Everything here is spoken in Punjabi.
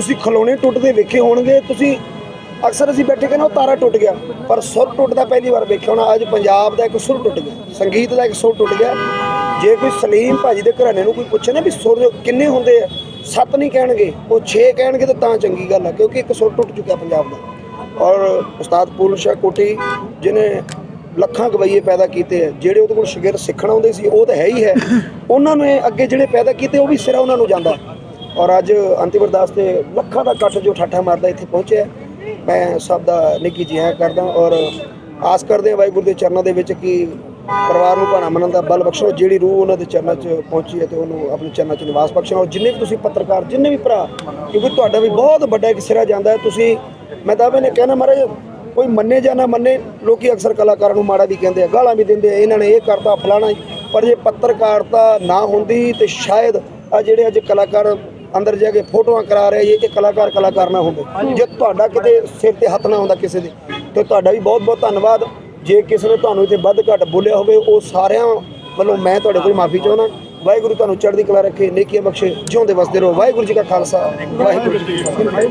ਤੁਸੀਂ ਖਲੋਣੇ ਟੁੱਟਦੇ ਵੇਖੇ ਹੋਣਗੇ, ਤੁਸੀਂ ਅਕਸਰ ਅਸੀਂ ਬੈਠੇ ਕਹਿੰਦੇ ਉਹ ਤਾਰਾ ਟੁੱਟ ਗਿਆ, ਪਰ ਸੁਰ ਟੁੱਟਦਾ ਪਹਿਲੀ ਵਾਰ ਵੇਖਿਆ ਹੋਣਾ, ਅੱਜ ਪੰਜਾਬ ਦਾ ਇੱਕ ਸੁਰ ਟੁੱਟ ਗਿਆ, ਸੰਗੀਤ ਦਾ ਇੱਕ ਸੁਰ ਟੁੱਟ ਗਿਆ। ਜੇ ਕੋਈ ਸਲੀਮ ਭਾਜੀ ਦੇ ਘਰਾਣੇ ਨੂੰ ਕੋਈ ਪੁੱਛੇ ਨਾ ਵੀ ਸੁਰ ਕਿੰਨੇ ਹੁੰਦੇ ਆ, ਸੱਤ ਨਹੀਂ ਕਹਿਣਗੇ, ਉਹ 6 ਕਹਿਣਗੇ ਤਾਂ ਤਾਂ ਚੰਗੀ ਗੱਲ ਆ, ਕਿਉਂਕਿ ਇੱਕ ਸੁਰ ਟੁੱਟ ਚੁੱਕਿਆ ਪੰਜਾਬ ਦਾ। ਔਰ ਉਸਤਾਦ ਪੂਰਨ ਸ਼ਾਹ ਕੋਠੀ ਜਿਨੇ ਲੱਖਾਂ ਗਵਈਏ ਪੈਦਾ ਕੀਤੇ ਆ, ਜਿਹੜੇ ਉਹਦੇ ਕੋਲ ਸ਼ਾਗਿਰਦ ਸਿੱਖਣ ਆਉਂਦੇ ਸੀ, ਉਹ ਤਾਂ ਹੈ ਹੀ ਹੈ। ਉਹਨਾਂ ਨੇ ਅੱਗੇ ਜਿਹੜੇ ਪੈਦਾ ਕੀਤੇ, ਉਹ ਵੀ ਸਿਰਾ ਉਹਨਾਂ ਨੂੰ ਜਾਂਦਾ। ਔਰ ਅੱਜ ਅੰਤਿਮ ਅਰਦਾਸ ਤੇ ਲੱਖਾਂ ਦਾ ਇਕੱਠ ਜੋ ਠਾਠਾ ਮਾਰਦਾ ਇੱਥੇ ਪਹੁੰਚਿਆ ਮੈਂ ਸਭ ਦਾ ਨਿੱਕੀ ਜਿਹਾ ਕਰਦਾ ਔਰ ਆਸ ਕਰਦੇ ਹਾਂ ਵਾਹਿਗੁਰੂ ਦੇ ਚਰਨਾਂ ਦੇ ਵਿੱਚ ਕਿ ਪਰਿਵਾਰ ਨੂੰ ਭਾਣਾ ਮੰਨਣ ਦਾ ਬਲ ਬਖਸ਼ੋ, ਜਿਹੜੀ ਰੂਹ ਉਹਨਾਂ ਦੇ ਚਰਨਾਂ 'ਚ ਪਹੁੰਚੀ ਹੈ ਤੇ ਉਹਨੂੰ ਆਪਣੇ ਚਰਨਾਂ 'ਚ ਨਿਵਾਸ ਬਖਸ਼ੋ ਔਰ ਜਿੰਨੇ ਵੀ ਤੁਸੀਂ ਪੱਤਰਕਾਰ, ਜਿੰਨੇ ਵੀ ਭਰਾ, ਕਿਉਂਕਿ ਤੁਹਾਡਾ ਵੀ ਬਹੁਤ ਵੱਡਾ ਇੱਕ ਸਿਰਾ ਜਾਂਦਾ ਹੈ, ਤੁਸੀਂ, ਮੈਂ ਤਾਂ ਨੇ ਕਹਿਣਾ ਮਹਾਰਾਜ, ਕੋਈ ਮੰਨੇ ਜਾਂ ਨਾ ਮੰਨੇ, ਲੋਕੀ ਅਕਸਰ ਕਲਾਕਾਰਾਂ ਨੂੰ ਮਾੜਾ ਵੀ ਕਹਿੰਦੇ ਆ, ਗਾਲਾਂ ਵੀ ਦਿੰਦੇ ਆ, ਇਹਨਾਂ ਨੇ ਇਹ ਕਰਤਾ, ਫਲਾਣਾ ਪਰ ਜੇ ਪੱਤਰਕਾਰਤਾ ਨਾ ਹੁੰਦੀ ਤੇ ਸ਼ਾਇਦ ਆ ਜਿਹੜੇ ਅੱਜ ਕਲਾਕਾਰ ਅੰਦਰ ਜਾ ਕੇ ਫੋਟੋਆਂ ਕਰਾ ਰਹੇ ਇਹ ਇਹ ਕਲਾਕਾਰ ਕਲਾਕਾਰ ਨਾ ਹੁੰਦੇ ਜੇ ਤੁਹਾਡਾ ਕਿਤੇ ਸਿਰ ਤੇ ਹੱਥ ਨਾ ਹੁੰਦਾ ਕਿਸੇ ਦੇ ਤੇ ਤੁਹਾਡਾ ਵੀ ਬਹੁਤ ਬਹੁਤ ਧੰਨਵਾਦ। ਜੇ ਕਿਸੇ ਨੇ ਤੁਹਾਨੂੰ ਇੱਥੇ ਵੱਧ ਘੱਟ ਬੋਲਿਆ ਹੋਵੇ ਉਹ ਸਾਰਿਆਂ ਵੱਲੋਂ ਮੈਂ ਤੁਹਾਡੇ ਕੋਲ ਮਾਫੀ ਚਾਹੁੰਦਾ। ਵਾਹਿਗੁਰੂ ਤੁਹਾਨੂੰ ਚੜ੍ਹਦੀ ਕਲਾ ਰੱਖੇ ਨੇਕੀਆਂ ਬਖਸ਼ੇ ਜਿਉਂਦੇ ਵਸਦੇ ਰਹੋ। ਵਾਹਿਗੁਰੂ ਜੀ ਕਾ ਖਾਲਸਾ। ਵਾਹਿਗੁਰੂ ਜੀ ਕੀ ਫਤਿਹ।